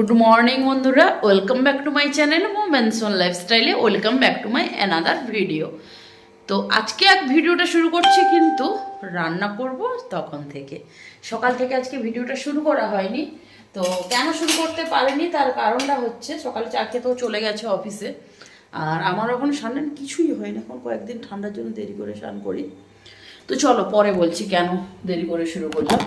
Good morning বন্ধুরা। Welcome back to my channel moments on লাইফস্টাইলে welcome back to my another video তো আজকে এক ভিডিওটা শুরু করছি কিন্তু রান্না করব তখন থেকে। সকাল থেকে আজকে ভিডিওটা শুরু করা হয়নি। তো কেন শুরু করতে পারিনি, তার কারণটা হচ্ছে সকালে চা খেতেও চলে গেছে অফিসে। আর আমার এখন স্নান কিছুই হয় না, এখন কয়েকদিন ঠান্ডার জন্য দেরি করে স্নান করি। তো চলো, পরে বলছি কেন দেরি করে শুরু করলাম।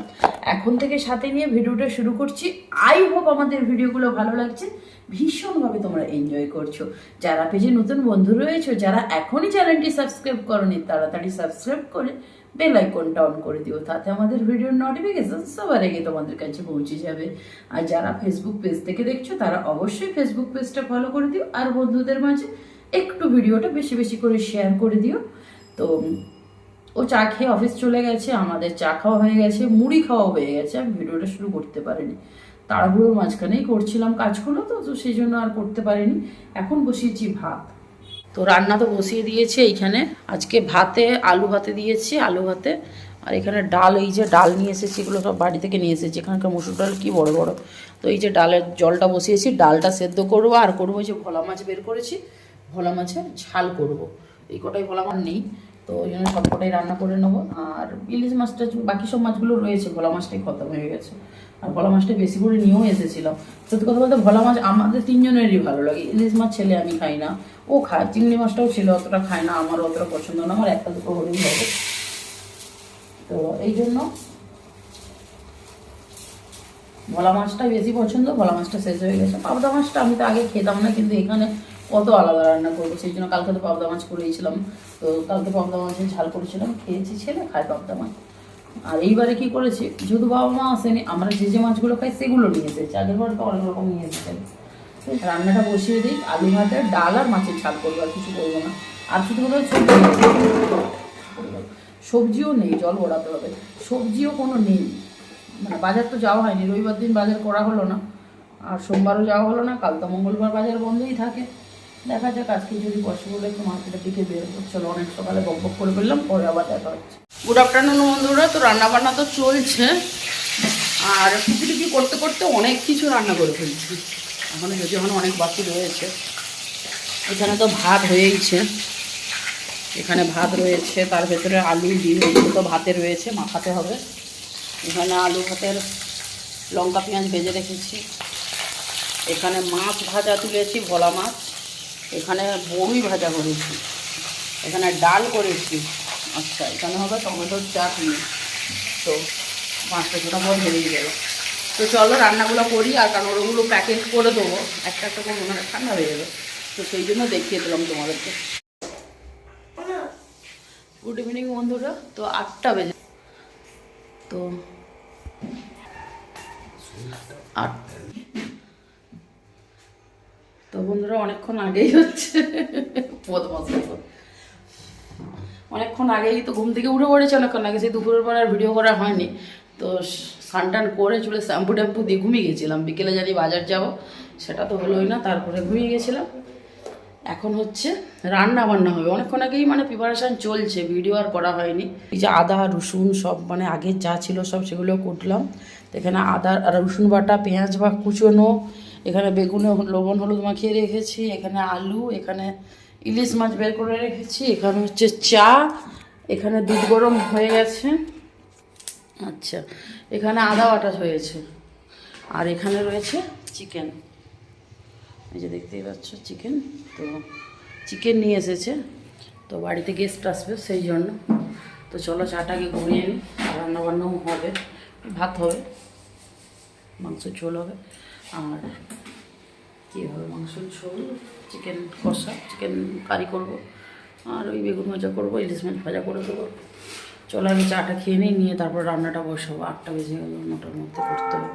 এখন থেকে সাথে নিয়ে ভিডিওটা শুরু করছি। আই হোপ আমাদের ভিডিওগুলো ভালো লাগছে। ভীষণভাবে তোমরা এনজয় করছ। যারা পেজে নতুন বন্ধু রয়েছে, যারা এখনই চ্যানেলটি সাবস্ক্রাইব করনি, তাড়াতাড়ি সাবস্ক্রাইব করে বেল আইকনটা অন করে দিও। তাতে আমাদের ভিডিওর নোটিফিকেশন সবার আগে তোমাদের কাছে পৌঁছে যাবে। আর যারা ফেসবুক পেজ থেকে দেখছ, তারা অবশ্যই ফেসবুক পেজটা ফলো করে দিও। আর বন্ধুদের মাঝে একটু ভিডিওটা বেশি বেশি করে শেয়ার করে দিও। তো ও চা খেয়ে অফিস চলে গেছে, আমাদের চা খাওয়া হয়ে গেছে, মুড়ি খাওয়া হয়ে গেছে, আমি ভিডিওটা শুরু করতে পারিনি। তাড়াহুড়োর মাঝখানেই করছিলাম কাজগুলো তো তো সেই জন্য আর করতে পারিনি। এখন বসিয়েছি ভাত। তো রান্না তো বসিয়ে দিয়েছি এইখানে। আজকে ভাতে আলু ভাতে দিয়েছি, আলু ভাতে। আর এখানে ডাল, এই যে ডাল নিয়ে এসেছি, এগুলো সব বাড়ি থেকে নিয়ে এসেছি। এখানকার মসুর ডাল কি বড় বড়। তো এই যে ডালের জলটা বসিয়েছি, ডালটা সেদ্ধ করব আর করব যে ভোলা মাছ বের করেছি। ভোলা মাছের ঝাল করব। এই কটাই ভোলা মাছ নেই। তো ওই জন্য সবকটাই রান্না করে নেব। আর ইলিশ মাছটা বাকি সব মাছগুলো রয়েছে, ভোলা মাছটাই খতম হয়ে গেছে। আর ভোলা মাছটা বেশি করে নিয়েও এসেছিলাম সত্যি কথা বলতে ভোলা মাছ আমাদের তিনজনেরই ভালো লাগে। ইলিশ মাছ ছেলে আমি খাই না। ও খায়, চিংড়ি মাছটাও ছিল অতটা খায় না, আমার অতটা পছন্দ না। আমার একটা দুটো হলেই হবে। তো এই জন্য ভোলা মাছটা বেশি পছন্দ, ভোলা মাছটা শেষ হয়ে গেছে। পাবদা মাছটা আমি তো আগে খেতাম না, কিন্তু এখানে কত আলাদা রান্না করব? সেই জন্য কালকে তো পাবদা মাছ করেছিলাম। তো কালকে পাবদা মাছের ঝাল করেছিলাম, খেয়েছি ছেলে, খায় পাবদা মাছ। আর এইবারে কি করেছি? যেহেতু বাবা মা আসেনি, আমরা যে যে মাছগুলো খাই, সেগুলো নিয়ে এসেছি। আগের বার তো অনেক রকম নিয়ে এসেছি। রান্নাটা বসিয়ে দিই, আলু ভাতে ডাল আর মাছের ঝাল করব, আর কিছু করব না। আর শুধু সবজিও নেই, জল গড়াতে হবে। সবজিও কোনো নেই। মানে বাজার তো যাওয়া হয়নি। রবিবার দিন বাজার করা হলো না। আর সোমবারও যাওয়া হলো না। কাল তো মঙ্গলবার বাজার বন্ধই থাকে। দেখা যাক আজকে যদি পসিবল একটু মার্কেটের দিকে বেরোবো। চলো, অনেক সকালে বক করে ফেললাম, পরে আবার দেখা হচ্ছে। গুড আফটারনুন বন্ধুরা। তো রান্নাবান্না তো চলছে। আর টুকি করতে করতে অনেক কিছু রান্না করে ফেলছি। এখনও যদি এখন অনেক বাকি রয়েছে। এখানে তো ভাত হয়েইছে। এখানে ভাত রয়েছে, তার ভেতরে আলু, ডিম এগুলো তো ভাতে রয়েছে, মাখাতে হবে। এখানে আলু ভাতের লঙ্কা, পেঁয়াজ ভেজে রেখেছি। এখানে মাছ ভাজা তুলেছি, ভোলা মাছ। এখানে বড়ি ভাজা করেছি। এখানে ডাল করেছি। আচ্ছা এখানে হবে টমেটোর চাটনি। তো পাঁচটা ছোটা পর হয়েই গেল। তো চলো রান্নাগুলো করি, আর কারণ ওগুলো প্যাকেট করে দেবো। একটা একটা করে মনে ঠান্ডা হয়ে যাবে তো সেই জন্য দেখিয়ে দিলাম তোমাদেরকে। গুড ইভিনিং বন্ধুরা, তো আটটা বেজে তো আট তো বন্ধুরা অনেকক্ষণ আগেই হচ্ছে। অনেকক্ষণ আগেই তো ঘুম থেকে উঠে পড়েছে অনেকক্ষণ আগে সেই দুপুরের পর আর ভিডিও করা হয়নি। তো স্নান টান করে চলে শ্যাম্পু ট্যাম্পু দিয়ে ঘুমিয়ে গেছিলাম। বিকেলে জানি বাজার যাব সেটা তো হলোই না তারপরে ঘুমিয়ে গেছিলাম। এখন হচ্ছে রান্না বান্না হবে। অনেকক্ষণ আগেই মানে প্রিপারেশান চলছে ভিডিও আর করা হয়নি। এই যে আদা রসুন সব মানে আগে যা ছিল সব সেগুলো কুটলাম। তো এখানে আদা রসুন বাটা পেঁয়াজ বা কুচোনো এখানে বেগুনে লবণ, হলুদ মাখিয়ে রেখেছি, এখানে আলু, এখানে ইলিশ মাছ বের করে রেখেছি, এখানে হচ্ছে চা, এখানে দুধ গরম হয়ে গেছে। আচ্ছা এখানে আদা বাটা হয়েছে। আর এখানে রয়েছে চিকেন। এই যে দেখতেই পাচ্ছ চিকেন, তো চিকেন নিয়ে এসেছে। তো বাড়িতে গেস্ট আসবে সেই জন্য। তো চলো চাটাকে ঘুরিয়ে নিই, রান্নাবান্নাও হবে, ভাত হবে, মাংস ঝোল হবে। আর কী হবে? মাংস ঝোল চিকেন কষা চিকেন কারি করব। আর ওই বেগুন ভাজা করব, ইলিশ মাছ ভাজা করে দেবো। চলো আমি চাটা খেয়ে নিই, নিয়ে তারপর রান্নাটা বসাবো। আটটা বেজে গেল নটার মধ্যে করতে হবে।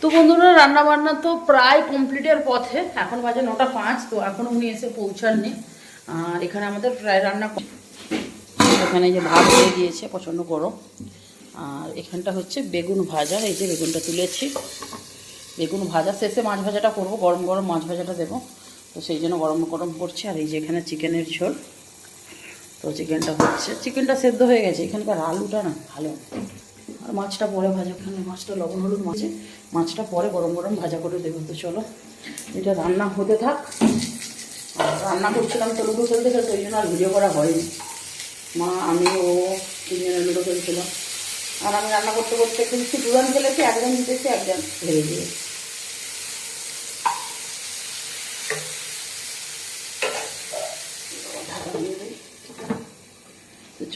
তো বন্ধুরা রান্না বান্না তো প্রায় কমপ্লিটের পথে। এখন বাজে নটা পাঁচ, তো এখনও উনি এসে পৌঁছাননি। আর এখানে আমাদের প্রায় রান্না এখানে যে ভাত হয়ে গিয়েছে প্রচণ্ড গরম। আর এখানটা হচ্ছে বেগুন ভাজা, এই যে বেগুনটা তুলেছি। বেগুন ভাজা, শেষে মাছ ভাজাটা করব, গরম গরম মাছ ভাজাটা দেবো। তো সেই জন্য গরম গরম করছি, আর এই যে এখানে চিকেনের ঝোল। তো চিকেনটা হচ্ছে, চিকেনটা সেদ্ধ হয়ে গেছে, এখানকার আলুটা না ভালো। আর মাছটা পরে ভাজা ওখানে মাছটা লবণ হলুদ মাছে, মাছটা পরে গরম গরম ভাজা করে দেবো। তো চলো, এটা রান্না হতে থাক। রান্না করছিলাম তো লুডো খেলতে খেলতে ওই জন্য আর ভিডিও করা হয়নি। মা, আমি, ও তিনজনে লুডো খেলছিলাম। আর আমি রান্না করতে করতে খেলছি, দুজন খেলেছি, একজন জিতেছি, একজন হেরে দিয়ে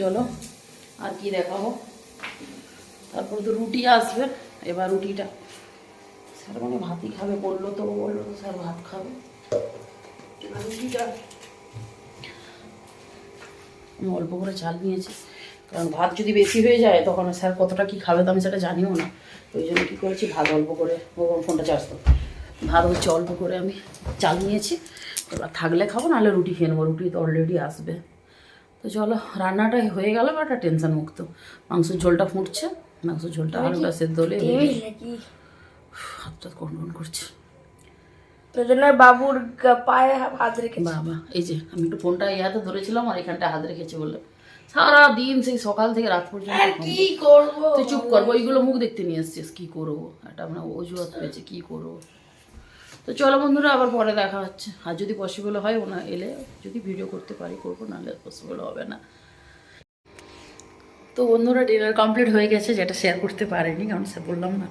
চলো, আর কি দেখাবো? তারপর তো রুটি আসবে, এবার রুটিটা। স্যার মানে ভাতই খাবে, বলল তো বলল তো স্যার ভাত খাবে। এবার রুটিটা। আমি অল্প করে চাল নিয়েছি, কারণ ভাত যদি বেশি হয়ে যায়, তখন স্যার কতটা কি খাবে তো আমি সেটা জানিও না। ওই জন্য কী করেছি, ভাত অল্প করে ফোনটা চার্জ করো ভাত হচ্ছে অল্প করে আমি চাল নিয়েছি, এবার থাকলে খাব, নাহলে রুটি খেয়ে নেব, রুটি তো অলরেডি আসবে। তো চলো রান্নাটা হয়ে গেল বা একটা টেনশন মুক্ত। মাংসের ঝোলটা ফুটছে মাংসের ঝোলটা আলুটা সেদ্ধ হলে হাতটা কোন কোন করছে বাবুর পায়ে হাত রেখে বাবা এই যে আমি একটু ফোনটা ইয়াতে ধরেছিলাম আর এখানটা হাত রেখেছি বলে। সারা দিন সেই সকাল থেকে রাত পর্যন্ত কি করব? তুই চুপ করব ওইগুলো মুখ দেখতে নিয়ে এসছিস কি করব? একটা আমরা অজুহাত পেয়েছি কি করব? তো চলো বন্ধুরা, আবার পরে দেখা হচ্ছে। আর যদি পসিবল হয়, ওনা এলে যদি ভিডিও করতে পারি, করব, নাহলে পসিবল হবে না। তো বন্ধুরা ডিনার কমপ্লিট হয়ে গেছে, যেটা শেয়ার করতে পারেনি, কারণ স্যার বললাম না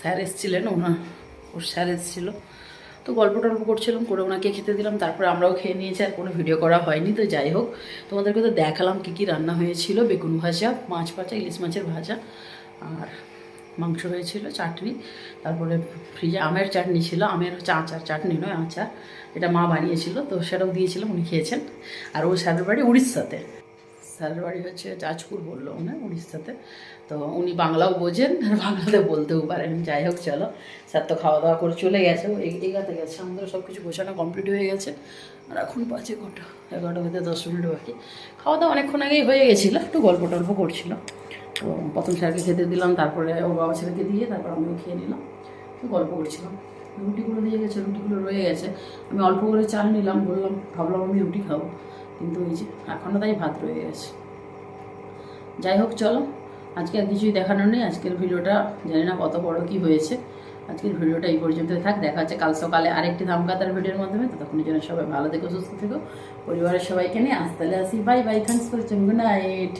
স্যার এসেছিলেন, ওনা, ওর স্যার এসেছিল। তো গল্প টল্প করছিলাম, করে ওনাকে খেতে দিলাম, তারপরে আমরাও খেয়ে নিয়েছি, আর কোনো ভিডিও করা হয়নি, তো যাই হোক। তোমাদেরকে তো দেখালাম কী কী রান্না হয়েছিল, বেগুন ভাজা, মাছ ভাজা, ইলিশ মাছের ভাজা, আর মাংস হয়েছিল, চাটনি, তারপরে ফ্রিজে আমের চাটনি ছিল, আমের হচ্ছে আচার, চাটনি নয়, আচার। এটা মা বানিয়েছিল, তো সেটাও দিয়েছিলাম, উনি খেয়েছেন। আর ও স্যারের বাড়ি উড়িষ্যাতে। স্যারের বাড়ি হচ্ছে যাজপুর বলল উনি, উড়িষ্যাতে। তো উনি বাংলাও বোঝেন, আর বাংলাতে বলতেও পারেন। যাই হোক, চলো। স্যার তো খাওয়া দাওয়া করে চলে গেছে, ও এগাতে গেছে। আমাদের সব কিছু গোছানো কমপ্লিট হয়ে গেছে। আর এখন বাজে কটা? এগারোটা হতে দশ মিনিট বাকি। খাওয়া দাওয়া অনেকক্ষণ আগেই হয়ে গেছিল, একটু গল্প টল্প করছিল। প্রথম স্যারকে খেতে দিলাম, তারপরে ওর বাবা ছেলেকে দিয়ে তারপর আমিও খেয়ে নিলাম। গল্প করছিলাম। রুটিগুলো দিয়ে গেছে, রুটিগুলো রয়ে গেছে। আমি অল্প করে চাল নিলাম, বললাম, ভাবলাম আমি রুটি খাব। কিন্তু ওই যে এখনও তাই ভাত রয়ে গেছে। যাই হোক, চলো। আজকে আর কিছুই দেখানোর নেই। আজকের ভিডিওটা জানি না কত বড় কি হয়েছে। আজকের ভিডিওটা এই পর্যন্ত থাক। দেখা হচ্ছে কাল সকালে আরেকটি ধামকাতার ভিডিওর মাধ্যমে। ততক্ষণের জন্য সবাই ভালো থেকো, সুস্থ থেকো। পরিবারের সবাইকে নিয়ে আসতে আসি। Bye bye thanks for good night